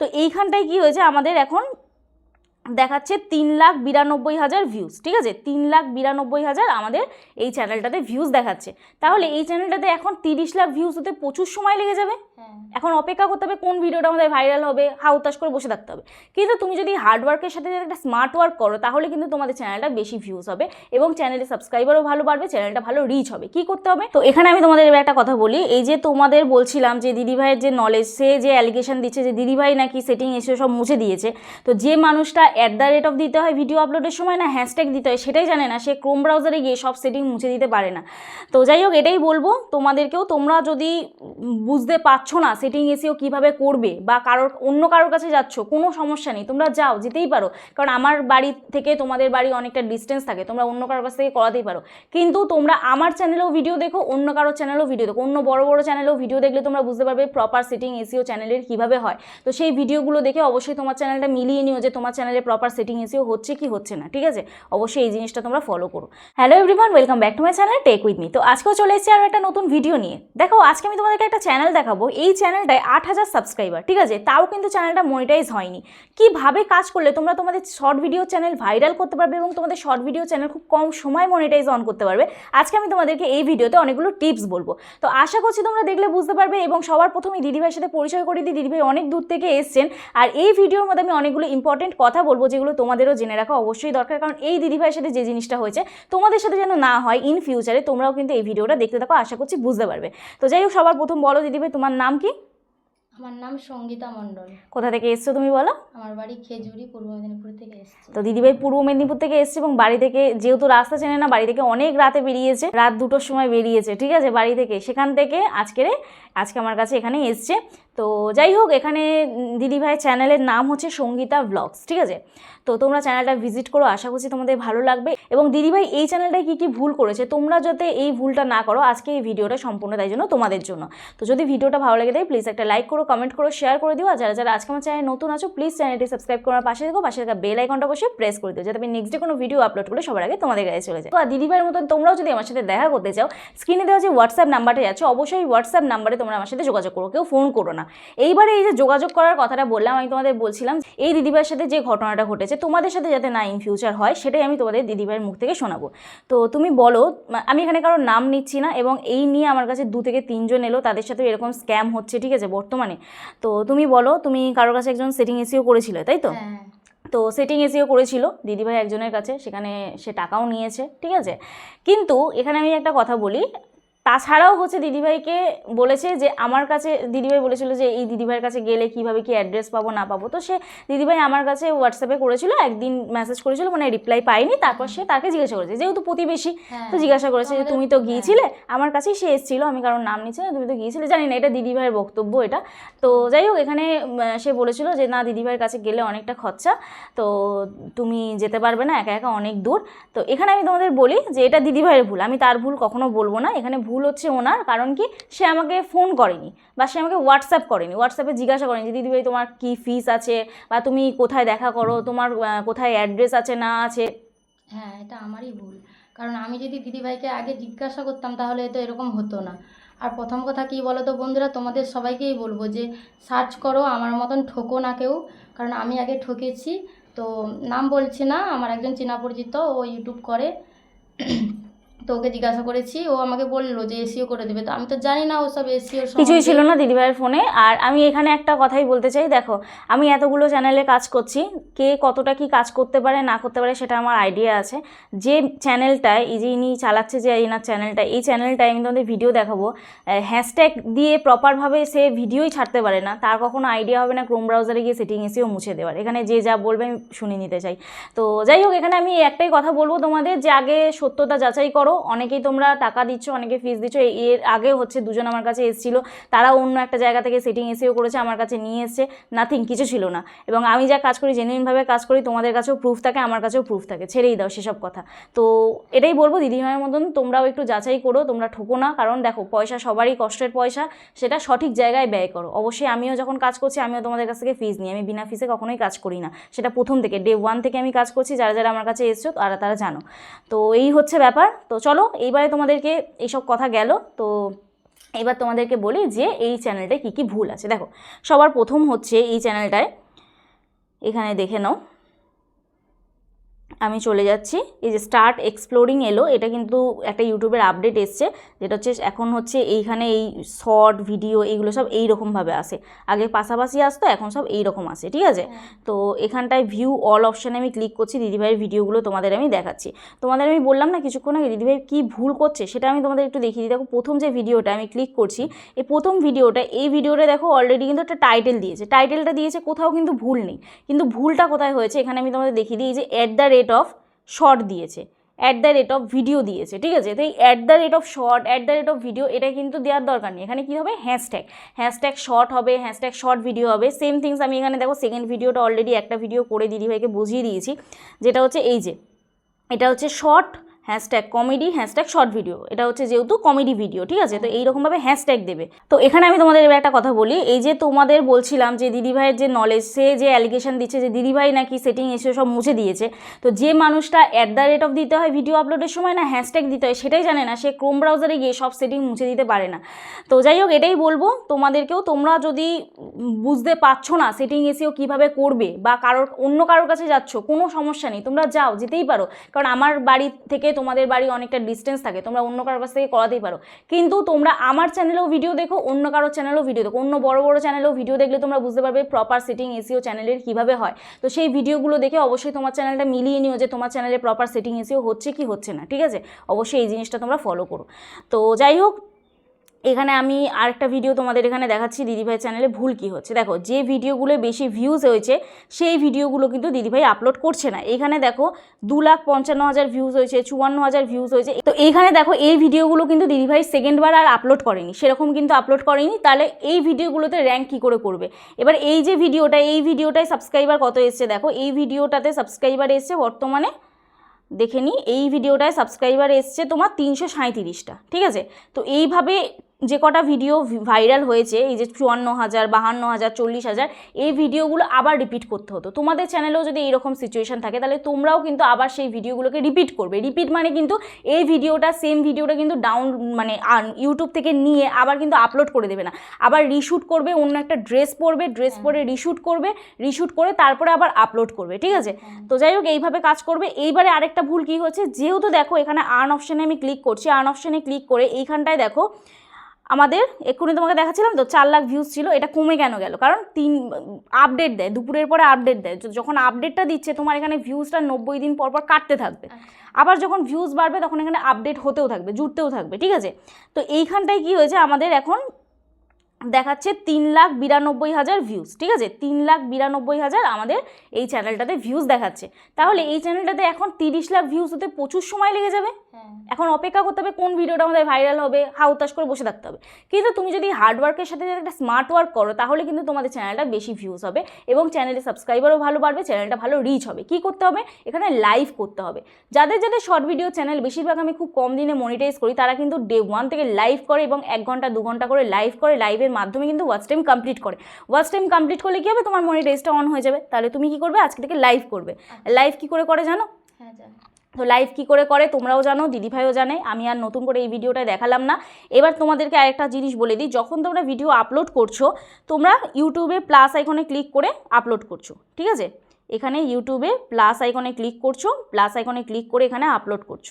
তো এইখানটায় কী হয়েছে? আমাদের এখন দেখাচ্ছে তিন লাখ বিরানব্বই হাজার ভিউজ ঠিক আছে? তিন লাখ বিরানব্বই হাজার আমাদের এই চ্যানেলটাতে ভিউজ দেখাচ্ছে। তাহলে এই চ্যানেলটাতে এখন তিরিশ লাখ ভিউজ হতে প্রচুর সময় লেগে যাবে। এখন অপেক্ষা করতে হবে কোন ভিডিওটা আমাদের ভাইরাল হবে হাউতাস করে বসে থাকতে হবে। কিন্তু তুমি যদি হার্ড ওয়ার্কের সাথে যদি একটা স্মার্ট ওয়ার্ক করো, তাহলে কিন্তু তোমাদের চ্যানেলটা বেশি ভিউজ হবে এবং চ্যানেলের সাবস্ক্রাইবারও ভালো বাড়বে চ্যানেলটা ভালো রিচ হবে। কি করতে হবে? তো এখানে আমি তোমাদের এবার একটা কথা বলি, এই যে তোমাদের বলছিলাম যে দিদিভাইয়ের যে নলেজ সে যে অ্যালিগেশন দিচ্ছে যে দিদিভাই নাকি সেটিং এসে সব মুছে দিয়েছে, তো যে মানুষটা অ্যাট দ্য রেট অফ দিতে হয় ভিডিও আপলোডের সময় না হ্যাশট্যাগ দিতে হয় সেটাই জানে না, সে ক্রোম ব্রাউজারে গিয়ে সব সেটিং মুছে দিতে পারে না। তো যাই হোক, এটাই বলব, তোমাদেরকেও তোমরা যদি বুঝতে পারছ না সেটিং এসিও কীভাবে করবে বা কারোর, অন্য কারোর কাছে যাচ্ছ, কোনো সমস্যা নেই, তোমরা যাও, যেতেই পারো। কারণ আমার বাড়ি থেকে তোমাদের বাড়ি অনেকটা ডিস্টেন্স থাকে, তোমরা অন্য কারোর কাছ থেকে করাতেই পারো। কিন্তু তোমরা আমার চ্যানেলেও ভিডিও দেখো, অন্য কারোর চ্যানেলেও ভিডিও দেখো। অন্য বড় বড় চ্যানেলেও ভিডিও দেখলে তোমরা বুঝতে পারবে প্রপার সেটিং এসিও চ্যানেলের কীভাবে হয়। তো সেই ভিডিওগুলো দেখে অবশ্যই তোমার চ্যানেলটা মিলিয়ে নিও যে তোমার চ্যানেলে প্রপার সেটিং এসিও হচ্ছে কি হচ্ছে না, ঠিক আছে? অবশ্যই এই জিনিসটা তোমরা ফলো করো। Hello everyone welcome back to my channel tech with me তো আজকেও চলে এসেছি আরও একটা নতুন ভিডিও নিয়ে। দেখো, আজকে আমি তোমাদেরকে একটা চ্যানেল দেখাবো এই চ্যানেলটায় আট হাজার সাবস্ক্রাইবার ঠিক আছে? তাও কিন্তু চ্যানেলটা মনিটাইজ হয়নি। কীভাবে কাজ করলে তোমরা তোমাদের শর্ট ভিডিও চ্যানেল ভাইরাল করতে পারবে এবং তোমাদের শর্ট ভিডিও চ্যানেল খুব কম সময় মনিটাইজ অন করতে পারবে? আজকে আমি তোমাদেরকে এই ভিডিওতে অনেকগুলো টিপস বলব। তো আশা করছি তোমরা দেখলে বুঝতে পারবে এবং সবার প্রথমেই দিদিভাইয়ের সাথে পরিচয় করে দিই। দিদিভাই অনেক দূর থেকে এসছেন। আর এই ভিডিওর মধ্যে আমি অনেকগুলো ইম্পর্টেন্ট কথা বলব যেগুলো তোমাদেরও জেনে রাখা অবশ্যই দরকার। কারণ এই দিদিভাইয়ের সাথে যে জিনিসটা হয়েছে, তোমাদের সাথে যেন না হয় ইন ফিউচারে তোমরাও কিন্তু এই ভিডিওটা দেখতে থাকো। আশা করছি বুঝতে পারবে। তো যাই হোক, সবার প্রথম বলো দিদিভাই, তোমার নাম কি? আমার নাম সঙ্গীতা মণ্ডল। কোথা থেকে এসছো তুমি বলো? আমার বাড়ি খেজুরি পূর্ব মেদিনীপুর থেকে এসেছি। তো দিদিভাই পূর্ব মেদিনীপুর থেকে এসছে এবং বাড়ি থেকে যেহেতু রাস্তা চেনে না বাড়ি থেকে অনেক রাতে বেরিয়েছে। রাত দুটোর সময় বেরিয়েছে ঠিক আছে? বাড়ি থেকে সেখান থেকে আজকের আজকে আমার কাছে এখানে এসছে। তো যাই হোক, এখানে দিদিভাই চ্যানেলের নাম হচ্ছে সঙ্গীতা ব্লগস ঠিক আছে? তো তোমরা চ্যানেলটা ভিজিট করো, আশা করছি তোমাদের ভালো লাগবে। এবং দিদিভাই এই চ্যানেলটায় কী কী ভুল করেছে, তোমরা যাতে এই ভুলটা না করো, আজকে এই ভিডিওটা সম্পূর্ণ তাই জন্য তোমাদের জন্য। তো যদি ভিডিওটা ভালো লাগে থাকে প্লিজ একটা লাইক করো কমেন্ট করো শেয়ার করে দিও। আর যারা যারা আজকে আমার চ্যানেল নতুন আছো প্লিজ চ্যানেলটি সাবস্ক্রাইব করার পাশে দেখো পাশে থাকা বেল আইকনটা বসে প্রেস করে দিও, যাতে আমি নেক্সট ডে কোনো ভিডিও আপলোড করলে সবার আগে তোমাদের কাছে চলে যায় তো আর দিদিভাইয়ের মতন তোমরাও যদি আমার সাথে দেখা করতে চাও স্ক্রিনে দেওয়া যে হোয়াটসঅ্যাপ নাম্বারটা আছে, অবশ্যই হোয়াটসঅ্যাপ নাম্বারে তোমরা আমার সাথে যোগাযোগ করো, কেউ ফোন করো না। এইবারে এই যে যোগাযোগ করার কথাটা বললাম আমি তোমাদের বলছিলাম এই দিদিভাইয়ের সাথে যে ঘটনাটা ঘটেছে তোমাদের সাথে যাতে না ইন ফিউচার হয় সেটাই আমি তোমাদের দিদিভাইয়ের মুখ থেকে শোনাবো। তো তুমি বলো আমি এখানে কারোর নাম নিচ্ছি না এবং এই নিয়ে আমার কাছে দু থেকে তিনজন এলো তাদের সাথে এরকম স্ক্যাম হচ্ছে ঠিক আছে বর্তমানে। তো তুমি বলো তুমি কারোর কাছে একজন সেটিং এসিও করেছিলে তাই তো? হ্যাঁ। তো সেটিং এসিও করেছিল দিদিভাই একজনের কাছে সেখানে সে টাকাও নিয়েছে ঠিক আছে। কিন্তু এখানে আমি একটা কথা বলি তাছাড়াও হচ্ছে দিদিভাইকে বলেছে যে আমার কাছে দিদিভাই বলেছিল যে এই দিদিভাইয়ের কাছে গেলে কীভাবে কি অ্যাড্রেস পাবো না পাবো। তো সে দিদিভাই আমার কাছে হোয়াটসঅ্যাপে করেছিল একদিন মেসেজ করেছিল মানে রিপ্লাই পাইনি তারপর সে তাকে জিজ্ঞাসা করেছে। যেহেতু প্রতিবেশী হ্যাঁ তো জিজ্ঞাসা করেছে যে তুমি তো হ্যাঁ। গিয়েছিলে? আমার কাছেই সে এসেছিল আমি কারোর নাম নিচ্ছি না তুমি তো গিয়েছিলে? জানি না এটা দিদিভাইয়ের বক্তব্য এটা। তো যাই হোক এখানে সে বলেছিল যে না দিদিভাইয়ের কাছে গেলে অনেকটা খরচা তো তুমি যেতে পারবে না একা একা অনেক দূর। তো এখানে আমি তোমাদের বলি যে এটা দিদিভাইয়ের ভুল আমি তার ভুল কখনো বলব না। এখানে ভুল হচ্ছে ওনার, কারণ কি? সে আমাকে ফোন করেনি বা সে আমাকে হোয়াটসঅ্যাপ করেনি। হোয়াটসঅ্যাপে জিজ্ঞাসা করেনি যে দিদিভাই তোমার কি ফিস আছে? বা তুমি কোথায় দেখা করো? তোমার কোথায় অ্যাড্রেস আছে না আছে? হ্যাঁ এটা আমারই ভুল। কারণ আমি যদি দিদিভাইকে আগে জিজ্ঞাসা করতাম, তাহলে তো এরকম হতো না। আর প্রথম কথা কি বলো তো বন্ধুরা? তোমাদের সবাইকেই বলব যে সার্চ করো, আমার মতন ঠকো না কেউ। কারণ আমি আগে ঠকেছি। তো নাম বলছি না, আমার একজন চেনা পরিচিত, ও ইউটিউব করে। তো ওকে জিজ্ঞাসা করেছি ও আমাকে বলল যে এসিও করে দেবে। তো আমি তো জানি না ওসব এসিও কিছুই ছিল না দিদিভাইয়ের ফোনে। আর আমি এখানে একটা কথাই বলতে চাই দেখো আমি এতগুলো চ্যানেলে কাজ করছি কে কতটা কি কাজ করতে পারে না করতে পারে সেটা আমার আইডিয়া আছে। যে চ্যানেলটায় এই যে ইনি চালাচ্ছে যে এনার চ্যানেলটা এই চ্যানেলটায় আমি তোমাদের ভিডিও দেখাবো। হ্যাশট্যাগ দিয়ে প্রপারভাবে সে ভিডিওই ছাড়তে পারে না। তার কখনো আইডিয়া হবে না ক্রোম ব্রাউজারে গিয়ে সেটিং এসেও মুছে দেওয়ার। এখানে যে যা বলবে আমি শুনে নিতে চাই। তো যাই হোক এখানে আমি একটাই কথা বলব তোমাদের যে আগে সত্যতা যাচাই করো অনেকেই তোমরা টাকা দিচ্ছ, অনেকে ফিস দিচ্ছ। এর আগে হচ্ছে দুজন আমার কাছে এসেছিল। তারা অন্য একটা জায়গা থেকে সেটিং এসেও করেছে, আমার কাছে নিয়ে এসছে। নাথিং কিছু ছিল না। এবং আমি যা কাজ করি জেনুইনভাবে কাজ করি, তোমাদের কাছেও প্রুফ থাকে, আমার কাছেও প্রুফ থাকে। ছেড়েই দাও সেসব কথা। তো এটাই বলব, দিদিভাইয়ের মতন তোমরাও একটু যাচাই করো, তোমরা ঠকো না। কারণ দেখো, পয়সা সবারই কষ্টের পয়সা, সেটা সঠিক জায়গায় ব্যয় করো। অবশ্যই আমিও যখন কাজ করছি, আমিও তোমাদের কাছ থেকে ফিস নিই। আমি বিনা ফিসে কখনোই কাজ করি না। সেটা প্রথম থেকে ডে ওয়ান থেকে আমি কাজ করছি। যারা যারা আমার কাছে এসছো, তারা তারা জানো। তো এই হচ্ছে ব্যাপার। তো চলো, এইবারে তোমাদেরকে এইসব কথা গেল। তো এবার তোমাদেরকে বলি যে এই চ্যানেলটায় কী কী ভুল আছে। দেখো, সবার প্রথম হচ্ছে এই চ্যানেলটায় এখানে দেখে নাও। আমি চলে যাচ্ছি। এই যে স্টার্ট এক্সপ্লোরিং এলো এটা কিন্তু একটা ইউটিউবের আপডেট এসছে যেটা হচ্ছে এখন হচ্ছে এইখানে এই শর্ট ভিডিও এইগুলো সব এই রকমভাবে আসে। আগে পাশাপাশি আসতো এখন সব এই রকম আসে ঠিক আছে? তো এখানটায় ভিউ অল অপশানে আমি ক্লিক করছি দিদিভাইয়ের ভিডিওগুলো তোমাদের আমি দেখাচ্ছি। তোমাদের আমি বললাম না কিছুক্ষণ আগে দিদিভাই কী ভুল করছে সেটা আমি তোমাদের একটু দেখিয়ে দিই। দেখো প্রথম যে ভিডিওটা আমি ক্লিক করছি এই প্রথম ভিডিওটা এই ভিডিওটা দেখো অলরেডি কিন্তু একটা টাইটেল দিয়েছে। টাইটেলটা দিয়েছে কোথাও কিন্তু ভুল নেই। কিন্তু ভুলটা কোথায় হয়েছে এখানে আমি তোমাদের দেখিয়ে দিই যে at the rate of short দিয়েছে at the rate of video দিয়েছে, ঠিক আছে? তো এই at the rate of short at the rate of video এটা কিন্তু দেওয়ার দরকার নেই। এখানে কী হবে? হ্যাশট্যাগ হ্যাশট্যাগ শর্ট হবে হ্যাশট্যাগ শর্ট ভিডিও হবে। সেম থিংস আমি এখানে দেখো সেকেন্ড ভিডিওটা অলরেডি একটা ভিডিও করে দিদিভাইকে বুঝিয়ে দিয়েছি, যেটা হচ্ছে এই যে, এটা হচ্ছে short hashtag comedy hashtag short video এটা হচ্ছে যেহেতু কমেডি ভিডিও ঠিক আছে? তো এইরকমভাবে হ্যাশট্যাগ দেবে। তো এখানে আমি তোমাদের এবার একটা কথা বলি। এই যে তোমাদের বলছিলাম যে দিদিভাইয়ের যে নলেজ সে যে অ্যালিগেশন দিচ্ছে যে দিদিভাই নাকি সেটিং এসে সব মুছে দিয়েছে, তো যে মানুষটা অ্যাট দ্য রেট অফ দিতে হয় ভিডিও আপলোডের সময় না হ্যাশট্যাগ দিতে হয়, সেটাই জানে না। সে ক্রোম ব্রাউজারে গিয়ে সব সেটিং মুছে দিতে পারে না। তো যাই হোক, এটাই বলব, তোমাদেরকেও তোমরা যদি বুঝতে পারছ না সেটিং এসেও কীভাবে করবে বা কারোর, অন্য কারোর কাছে যাচ্ছ, কোনো সমস্যা নেই। তোমরা যাও, যেতেই পারো। কারণ আমার বাড়ি থেকে তোমাদের বাড়ি অনেকটা ডিস্টেন্স থাকে, তোমরা অন্য কারোর কাছ থেকে করাতেই পারো। কিন্তু তোমরা আমার চ্যানেলেও ভিডিও দেখো, অন্য কারোর চ্যানেলেও ভিডিও দেখো। অন্য বড় বড় চ্যানেলেও ভিডিও দেখলে তোমরা বুঝতে পারবে প্রপার সেটিং এসিও চ্যানেলের কীভাবে হয়। তো সেই ভিডিওগুলো দেখে অবশ্যই তোমার চ্যানেলটা মিলিয়ে নিও যে তোমার চ্যানেলে প্রপার সেটিং এসিও হচ্ছে কি হচ্ছে না, ঠিক আছে? অবশ্যই এই জিনিসটা তোমরা ফলো করো। তো যাই হোক এখানে আমি আরেকটা ভিডিও তোমাদের এখানে দেখাচ্ছি দিদিভাই চ্যানেলে ভুল কি হচ্ছে। দেখো, যে ভিডিওগুলো বেশি ভিউজ হয়েছে, সেই ভিডিওগুলো কিন্তু দিদিভাই আপলোড করছে না। এখানে দেখো, দু লাখ পঞ্চান্ন হাজার ভিউজ হয়েছে, চুয়ান্ন হাজার ভিউজ হয়েছে। তো এইখানে দেখো, এই ভিডিওগুলো কিন্তু দিদিভাই সেকেন্ডবার আর আপলোড করেনি। সেরকম কিন্তু আপলোড করেনি, তাহলে এই ভিডিওগুলোতে র্যাঙ্ক কী করে করবে? এবার এই যে ভিডিওটা এই ভিডিওটায় সাবস্ক্রাইবার কত এসছে? দেখো, এই ভিডিওটাতে সাবস্ক্রাইবার এসছে বর্তমানে, দেখে নিই এই ভিডিওটায় সাবস্ক্রাইবার এসছে তোমার তিনশো সাঁইত্রিশটা, ঠিক আছে? তো এইভাবে যে কটা ভিডিও ভাইরাল হয়েছে এই যে চুয়ান্ন হাজার বাহান্ন হাজার চল্লিশ হাজার এই ভিডিওগুলো আবার রিপিট করতে হতো। তোমাদের চ্যানেলেও যদি এইরকম সিচুয়েশন থাকে তাহলে তোমরাও কিন্তু আবার সেই ভিডিওগুলোকে রিপিট করবে। রিপিট মানে কিন্তু এই ভিডিওটা সেম ভিডিওটা কিন্তু ডাউন মানে ইউটিউব থেকে নিয়ে আবার কিন্তু আপলোড করে দেবে না। আবার রিশুট করবে অন্য একটা ড্রেস পরবে ড্রেস পরে রিশুট করবে রিশুট করে তারপরে আবার আপলোড করবে ঠিক আছে? তো যাই হোক এইভাবে কাজ করবে। এইবারে আরেকটা ভুল কী হচ্ছে যেহেতু দেখো এখানে আর্ন অপশানে আমি ক্লিক করছি আর্ন অপশানে ক্লিক করে এইখানটায় দেখো আমাদের এক্ষুনি তোমাকে দেখাচ্ছিলাম তো চার লাখ ভিউজ ছিল এটা কমে কেন গেল? কারণ তিন আপডেট দেয় দুপুরের পরে আপডেট দেয়। যখন আপডেটটা দিচ্ছে তোমার এখানে ভিউজটা নব্বই দিন পর পর কাটতে থাকবে। আবার যখন ভিউজ বাড়বে তখন এখানে আপডেট হতেও থাকবে জুড়তেও থাকবে ঠিক আছে? তো এইখানটায় কি হয়েছে আমাদের এখন দেখাচ্ছে তিন লাখ বিরানব্বই হাজার ভিউজ ঠিক আছে? তিন লাখ বিরানব্বই হাজার আমাদের এই চ্যানেলটাতে ভিউজ দেখাচ্ছে। তাহলে এই চ্যানেলটাতে এখন তিরিশ লাখ ভিউজ হতে প্রচুর সময় লেগে যাবে? এখন অপেক্ষা করতে হবে কোন ভিডিওটা আমাদের ভাইরাল হবে হাউতাস করে বসে থাকতে হবে। কিন্তু তুমি যদি হার্ড ওয়ার্কের সাথে যদি একটা স্মার্ট ওয়ার্ক করো তাহলে কিন্তু তোমাদের চ্যানেলটা বেশি ভিউজ হবে এবং চ্যানেলে সাবস্ক্রাইবারও ভালো বাড়বে চ্যানেলটা ভালো রিচ হবে। কি করতে হবে? এখানে লাইভ করতে হবে। যাদের যাদের শর্ট ভিডিও চ্যানেল বেশিরভাগ আমি খুব কম দিনে মনিটাইজ করি তারা কিন্তু ডে ওয়ান থেকে লাইভ করে এবং এক ঘণ্টা দু ঘণ্টা করে লাইভ করে লাইভের মাধ্যমে কিন্তু ওয়াচ টাইম কমপ্লিট করে। ওয়াচ টাইম কমপ্লিট করলে কী হবে? তোমার মনিটাইজটা অন হয়ে যাবে। তাহলে তুমি কি করবে? আজকে থেকে লাইভ করবে। লাইভ কি করে করে জানো? হ্যাঁ জানি। তো লাইভ কী করে করে তোমরাও জানো, দিদিভাইও জানে, আমি আর নতুন করে এই ভিডিওটায় দেখালাম না। এবার তোমাদেরকে আরেকটা জিনিস বলে দিই, যখন তোমরা ভিডিও আপলোড করছ, তোমরা ইউটিউবে প্লাস আইকনে ক্লিক করে আপলোড করছ, ঠিক আছে? এখানে ইউটিউবে প্লাস আইকনে ক্লিক করছ প্লাস আইকনে ক্লিক করে এখানে আপলোড করছ।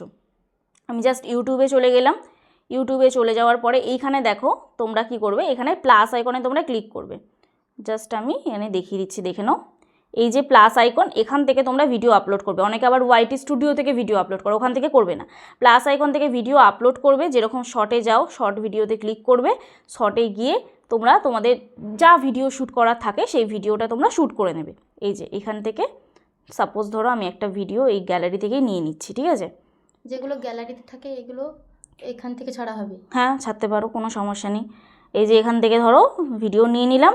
আমি জাস্ট ইউটিউবে চলে গেলাম ইউটিউবে চলে যাওয়ার পরে এইখানে দেখো, তোমরা কি করবে, এখানে প্লাস আইকনে তোমরা ক্লিক করবে। জাস্ট আমি এখানে দেখিয়ে দিচ্ছি, দেখে নাও। এই যে প্লাস আইকন এখান থেকে তোমরা ভিডিও আপলোড করবে। অনেকে আবার ওয়াইটি স্টুডিও থেকে ভিডিও আপলোড করো ওখান থেকে করবে না। প্লাস আইকন থেকে ভিডিও আপলোড করবে যেরকম শর্টে যাও শর্ট ভিডিওতে ক্লিক করবে শর্টে গিয়ে তোমরা তোমাদের যা ভিডিও শ্যুট করার থাকে সেই ভিডিওটা তোমরা শ্যুট করে নেবে। এই যে এখান থেকে সাপোজ ধরো আমি একটা ভিডিও এই গ্যালারি থেকেই নিয়ে নিচ্ছি ঠিক আছে? যেগুলো গ্যালারিতে থাকে এগুলো এখান থেকে ছাড়া হবে। হ্যাঁ ছাড়তে পারো কোনো সমস্যা নেই। এই যে এখান থেকে ধরো ভিডিও নিয়ে নিলাম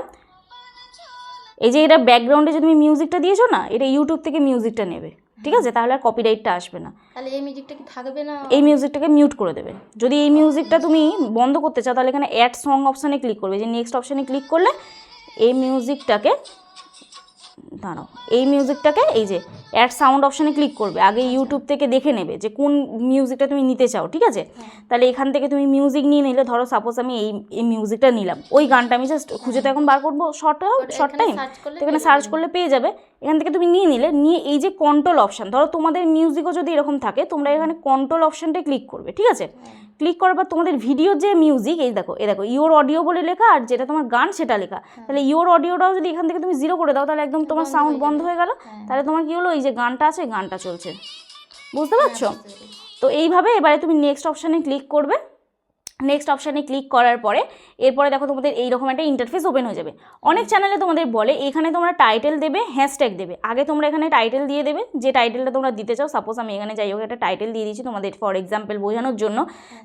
এই যে এটা ব্যাকগ্রাউন্ডে যে তুমি মিউজিকটা দিয়েছ না এটা ইউটিউব থেকে মিউজিকটা নেবে। ঠিক আছে? তাহলে আর কপিরাইটটা আসবে না। তাহলে এই মিউজিকটা কি থাকবে না? এই মিউজিকটাকে মিউট করে দেবে। যদি এই মিউজিকটা তুমি বন্ধ করতে চাও তাহলে এখানে অ্যাড সং অপশানে ক্লিক করবে। যে নেক্সট অপশানে ক্লিক করলে এই মিউজিকটাকে দাঁড়াও। এই মিউজিকটাকে এই যে অ্যাড সাউন্ড অপশানে ক্লিক করবে। আগে ইউটিউব থেকে দেখে নেবে যে কোন মিউজিকটা তুমি নিতে চাও ঠিক আছে? তাহলে এখান থেকে তুমি মিউজিক নিয়ে নিলে ধরো সাপোজ আমি এই এই মিউজিকটা নিলাম। ওই গানটা আমি জাস্ট খুঁজে তো এখন বার করব শর্ট শর্ট টাইম তো এখানে সার্চ করলে পেয়ে যাবে। এখান থেকে তুমি নিয়ে নিলে নিয়ে এই যে কন্ট্রোল অপশান ধরো তোমাদের মিউজিকও যদি এরকম থাকে তোমরা এখানে কন্ট্রোল অপশানটা ক্লিক করবে ঠিক আছে? ক্লিক করার পর তোমাদের ভিডিও যে মিউজিক এই দেখো এই দেখো ইওর অডিও বলে লেখা আর যেটা তোমার গান সেটা লেখা। তাহলে ইওর অডিওটাও যদি এখান থেকে তুমি জিরো করে দাও তাহলে একদম তোমার সাউন্ড বন্ধ হয়ে গেল। হ্যাঁ। তাহলে তোমার কী হলো এই যে গানটা আছে গানটা চলছে। বুঝতে হ্যাঁ, পারছ? তো এইভাবে এবারে তুমি নেক্সট অপশানে ক্লিক করবে। নেক্সট অপশানে ক্লিক করার পরে এরপরে দেখো তোমাদের এইরকম একটা ইন্টারফেস ওপেন হয়ে যাবে। অনেক চ্যানেলে তোমাদের বলে এখানে তোমরা টাইটেল দেবে হ্যাশট্যাগ দেবে। আগে তোমরা এখানে টাইটেল দিয়ে দেবে যে টাইটেলটা তোমরা দিতে চাও সাপোজ আমি এখানে যাই হোক একটা টাইটেল দিয়ে দিচ্ছি তোমাদের ফর এক্সাম্পল বোঝানোর জন্য।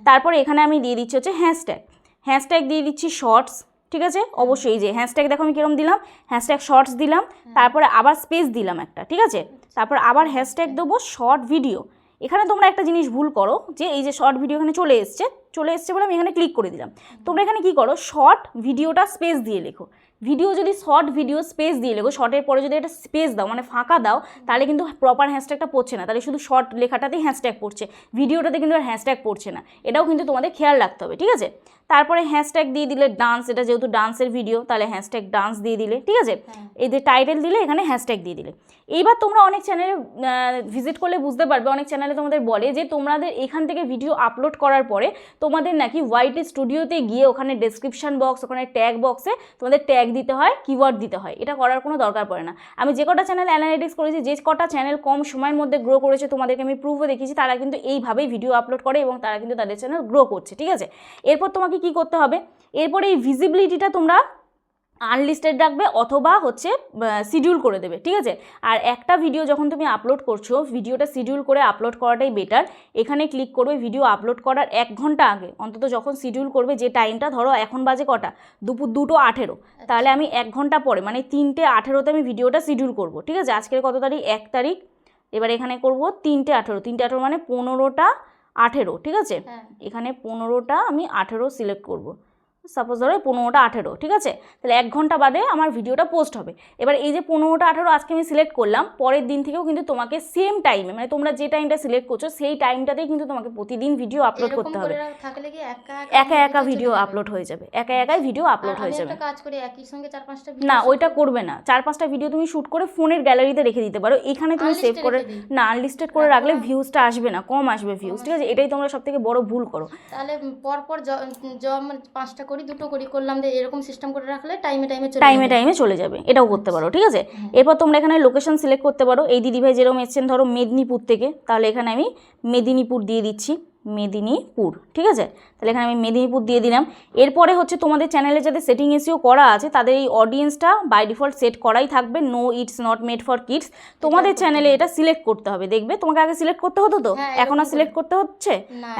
তারপরে এখানে আমি দিয়ে দিচ্ছি হচ্ছে হ্যাশট্যাগ হ্যাশট্যাগ দিয়ে দিচ্ছি শর্টস ঠিক আছে? অবশ্যই যে হ্যাশট্যাগ দেখো আমি কিরম দিলাম? হ্যাশট্যাগ শর্টস দিলাম। তারপরে আবার স্পেস দিলাম একটা ঠিক আছে? তারপর আবার হ্যাশট্যাগ দেবো শর্ট ভিডিও এখানে তোমরা একটা জিনিস ভুল করো, যে এই যে শর্ট ভিডিও এখানে চলে এসছে চলে এসছে বলে আমি এখানে ক্লিক করে দিলাম। তোমরা এখানে কি করো শর্ট ভিডিওটা স্পেস দিয়ে লেখো। ভিডিও যদি শর্ট ভিডিও স্পেস দিয়ে লেখো শর্টের পরে যদি একটা স্পেস দাও মানে ফাঁকা দাও তাহলে কিন্তু প্রপার হ্যাশট্যাগটা পড়ছে না। তাহলে শুধু শর্ট লেখাটাতেই হ্যাশট্যাগ পড়ছে। ভিডিওটাতে কিন্তু আর হ্যাশট্যাগ পড়ছে না। এটাও কিন্তু তোমাদের খেয়াল রাখতে হবে ঠিক আছে? তারপরে হ্যাশট্যাগ দিয়ে দিলে ডান্স এটা যেহেতু ডান্সের ভিডিও তাহলে হ্যাশট্যাগ ডান্স দিয়ে দিলে ঠিক আছে? এই যে টাইটেল দিলে এখানে হ্যাশট্যাগ দিয়ে দিলে। এইবার তোমরা অনেক চ্যানেলে ভিজিট করলে বুঝতে পারবে অনেক চ্যানেলে তোমাদের বলে যে তোমাদের এখান থেকে ভিডিও আপলোড করার পরে তোমাদের নাকি হোয়াইট স্টুডিওতে গিয়ে ওখানে ডেসক্রিপশন বক্স ওখানে ট্যাগ বক্সে তোমাদের ট্যাগ দিতে হয় কিওয়ার্ড দিতে হয়। এটা করার কোনো দরকার পড়ে না। আমি যে কটা চ্যানেল অ্যানালিটিক্স করেছি, যে কটা চ্যানেল কম সময়ের মধ্যে গ্রো করেছে, তোমাদেরকে আমি প্রুফও দেখিয়েছি, তারা কিন্তু এইভাবেই ভিডিও আপলোড করে এবং তারা কিন্তু তাদের চ্যানেল গ্রো করছে, ঠিক আছে? এরপর তোমাকে কি করতে হবে? এরপরে এই ভিজিবিলিটিটা তোমরা আনলিস্টেড রাখবে অথবা হচ্ছে শিডিউল করে দেবে ঠিক আছে? আর একটা ভিডিও যখন তুমি আপলোড করছ ভিডিওটা শিডিউল করে আপলোড করাটাই বেটার এখানে ক্লিক করবে ভিডিও আপলোড করার এক ঘণ্টা আগে। অন্তত যখন শিডিউল করবে যে টাইমটা ধরো এখন বাজে কটা? দুপুর দুটো আঠেরো। তাহলে আমি এক ঘণ্টা পরে মানে তিনটে আঠেরোতে আমি ভিডিওটা শিডিউল করব ঠিক আছে? আজকের কত তারিখ? এক তারিখ। এবার এখানে করব তিনটে আঠেরো। তিনটে আঠেরো মানে পনেরোটা আঠেরো ঠিক আছে? হ্যাঁ। এখানে পনেরোটা আমি আঠেরো সিলেক্ট করব। সাপোজ ধরো পনেরোটা আঠেরো ঠিক আছে? তাহলে এক ঘণ্টা বাদে আমার ভিডিওটা পোস্ট হবে। এবার এই যে পনেরোটা আঠেরো আজকে আমি সিলেক্ট করলাম পরের দিন থেকেও কিন্তু তোমাকে সেম টাইমে মানে তোমরা যে টাইমটা সিলেক্ট করছ সেই টাইমটাতেই কিন্তু তোমাকে প্রতিদিন ভিডিও আপলোড করতে হবে। একা একা ভিডিও আপলোড হয়ে যাবে। একা একাই ভিডিও আপলোড হয়ে যাবে। কাজ করি একই সঙ্গে চার পাঁচটা না ওইটা করবে না। চার পাঁচটা ভিডিও তুমি শ্যুট করে ফোনের গ্যালারিতে রেখে দিতে পারো। এখানে তুমি সেভ করে না আনলিস্টেড করে রাখলে? ভিউজটা আসবে না কম আসবে ভিউজ ঠিক আছে? এটাই তোমরা সব থেকে বড় ভুল করো। তাহলে পরপর পর মানে পাঁচটা করি দুটো করি করলাম যে এরকম সিস্টেম করে রাখলে টাইমে টাইমে চলে টাইমে টাইমে চলে যাবে এটাও করতে পারো ঠিক আছে। এরপর তোমরা এখানে লোকেশন সিলেক্ট করতে পারো। এই দিদিভাই যেরকম এসছেন ধরো মেদিনীপুর থেকে তাহলে এখানে আমি মেদিনীপুর দিয়ে দিচ্ছি। মেদিনীপুর ঠিক আছে? তাহলে এখানে আমি মেদিনীপুর দিয়ে দিলাম। এরপরে হচ্ছে তোমাদের চ্যানেলে যাদের সেটিং এসিও করা আছে তাদের এই অডিয়েন্সটা বাই ডিফল্ট সেট করাই থাকবে। No it's not made for kids তোমাদের চ্যানেলে এটা সিলেক্ট করতে হবে দেখবে? তোমাকে আগে সিলেক্ট করতে হতো তো? হ্যাঁ, এখন আর সিলেক্ট করতে হচ্ছে?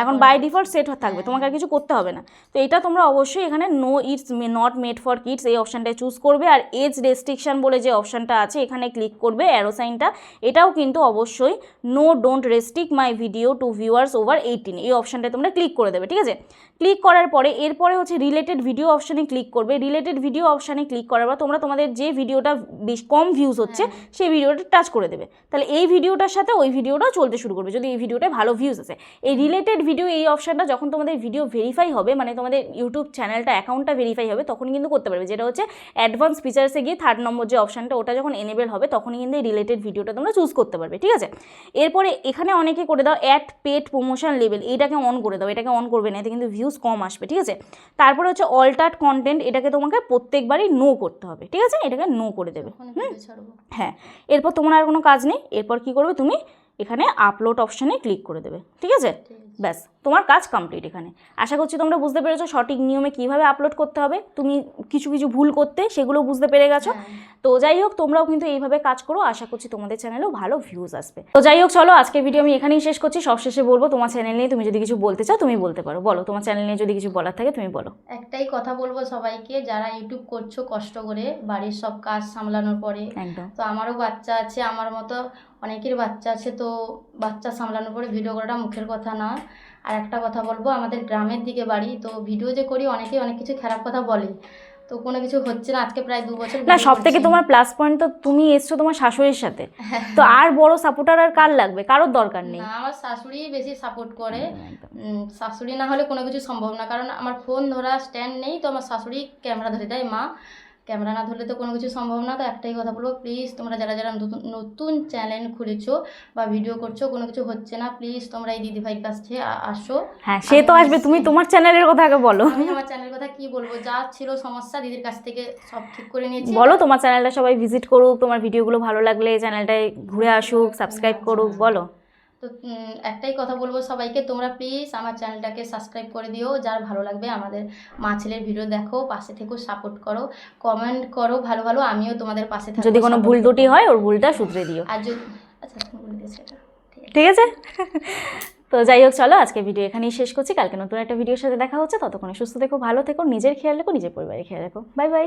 এখন বাই ডিফল্ট সেট থাকবে তোমাকে আর কিছু করতে হবে না। তো এটা তোমরা অবশ্যই এখানে no it's not made for kids এই অপশানটায় চুজ করবে। আর এজ রেস্ট্রিকশন বলে যে অপশানটা আছে এখানে ক্লিক করবে অ্যারোসাইনটা এটাও কিন্তু অবশ্যই no don't restrict my video to viewers over eighteen এই অপশানটায় তোমরা ক্লিক করে দেবে ঠিক আছে? ক্লিক করার পরে এরপরে হচ্ছে রিলেটেড ভিডিও অপশানে ক্লিক করবে। রিলেটেড ভিডিও অপশানে ক্লিক করার পর তোমরা তোমাদের যে ভিডিওটা বেশ কম ভিউজ হচ্ছে সেই ভিডিওটা টাচ করে দেবে। তাহলে এই ভিডিওটার সাথে ওই ভিডিওটাও চলতে শুরু করবে যদি এই ভিডিওটায় ভালো ভিউজ আছে এই রিলেটেড ভিডিও এই অপশানটা যখন তোমাদের ভিডিও ভেরিফাই হবে মানে তোমাদের ইউটিউব চ্যানেলটা অ্যাকাউন্টটা ভেরিফাই হবে তখন কিন্তু করতে পারবে। যেটা হচ্ছে অ্যাডভান্স ফিচার্সে গিয়ে থার্ড নম্বর যে অপশানটা ওটা যখন এনেবেল হবে তখনই কিন্তু এই রিলেটেড ভিডিওটা তোমরা চুজ করতে পারবে ঠিক আছে? এরপরে এখানে অনেকে করে দাও অ্যাড পেড প্রমোশন লেভেল এইটাকে অন করে দাও এটাকে অন করবে না এতে কিন্তু ভিউজ কম আসবে ঠিক আছে? তারপরে হচ্ছে অল্টার্ড কন্টেন্ট এটাকে তোমাকে প্রত্যেকবারই নো করতে হবে ঠিক আছে? এটাকে নো করে দেবে হ্যাঁ এরপর তোমার আর কোনো কাজ নেই এরপর কি করবে তুমি? এখানে আপলোড অপশানে ক্লিক করে দেবে ঠিক আছে? ব্যাস তোমার কাজ কমপ্লিট এখানে। আশা করছি তোমরা বুঝতে পেরেছ সঠিক নিয়মে কীভাবে আপলোড করতে হবে। তুমি কিছু কিছু ভুল করতে সেগুলো বুঝতে পেরে গেছো। হ্যাঁ। তো যাই হোক তোমরাও কিন্তু এইভাবে কাজ করো। আশা করছি তোমাদের চ্যানেলেও ভালো ভিউজ আসবে। তো যাই হোক চলো আজকে ভিডিও আমি এখানেই শেষ করছি। সবশেষে বলব তোমার চ্যানেল নিয়ে তুমি যদি কিছু বলতে চাও তুমি বলতে পারো। বলো তোমার চ্যানেল নিয়ে যদি কিছু বলার থাকে তুমি বলো। একটাই কথা বলব সবাইকে যারা ইউটিউব করছ কষ্ট করে বাড়ির সব কাজ সামলানোর পরে। একদম। তো আমারও বাচ্চা আছে আমার মতো অনেকের বাচ্চা আছে তো বাচ্চা সামলানোর পরে ভিডিও করাটা মুখের কথা না। আর একটা কথা বলব আমাদের গ্রামের দিকে বাড়ি তো ভিডিও যে করি অনেকেই অনেক কিছু খারাপ কথা বলে। তো কোনো কিছু হচ্ছে না আজকে প্রায় দু বছর না সব থেকে তোমার প্লাস পয়েন্ট তো তুমি এসছো তোমার শাশুড়ির সাথে। তো আর বড় সাপোর্টার আর কার লাগবে? কারোর দরকার নেই। আমার শাশুড়ি বেশি সাপোর্ট করে। শাশুড়ি না হলে কোনো কিছু সম্ভব না কারণ আমার ফোন ধরা স্ট্যান্ড নেই তো আমার শাশুড়ি ক্যামেরা ধরে দেয় মা। ক্যামেরা না ধরলে তো কোনো কিছু সম্ভব না। তো একটাই কথা বলব প্লিজ তোমরা যারা যারা নতুন নতুন চ্যানেল খুলেছো বা ভিডিও করছ কোনো কিছু হচ্ছে না। প্লিজ তোমরা এই দিদিভাইয়ের কাছে আসো। হ্যাঁ সে তো আসবে। তুমি তোমার চ্যানেলের কথা আগে বলো। আমি আমার চ্যানেলের কথা কি বলব? যা ছিল সমস্যা দিদির কাছ থেকে সব ঠিক করে নিয়েছি। বলো তোমার চ্যানেলটা সবাই ভিজিট করুক। তোমার ভিডিওগুলো ভালো লাগলে চ্যানেলটায় ঘুরে আসুক সাবস্ক্রাইব করুক বলো। তো একটাই কথা বলব সবাইকে তোমরা প্লিজ আমার চ্যানেলটাকে সাবস্ক্রাইব করে দিও যার ভালো লাগবে আমাদের মা ছেলের ভিডিও দেখো পাশে থেকেও সাপোর্ট করো কমেন্ট করো ভালো ভালো আমিও তোমাদের পাশে থাকব যদি কোনো ভুল। ত্রুটি হয় ওর ভুলটা শুধরে দিও। আর যদি আচ্ছা বলে দিয়েছ এটা ঠিক আছে। তো যাই হোক চলো আজকে ভিডিও এখানেই শেষ করছি। কালকে নতুন একটা ভিডিওর সাথে দেখা হচ্ছে। ততক্ষণে সুস্থ থেকো ভালো থেকো নিজের খেয়াল রাখো নিজের পরিবারের খেয়াল রাখো। Bye bye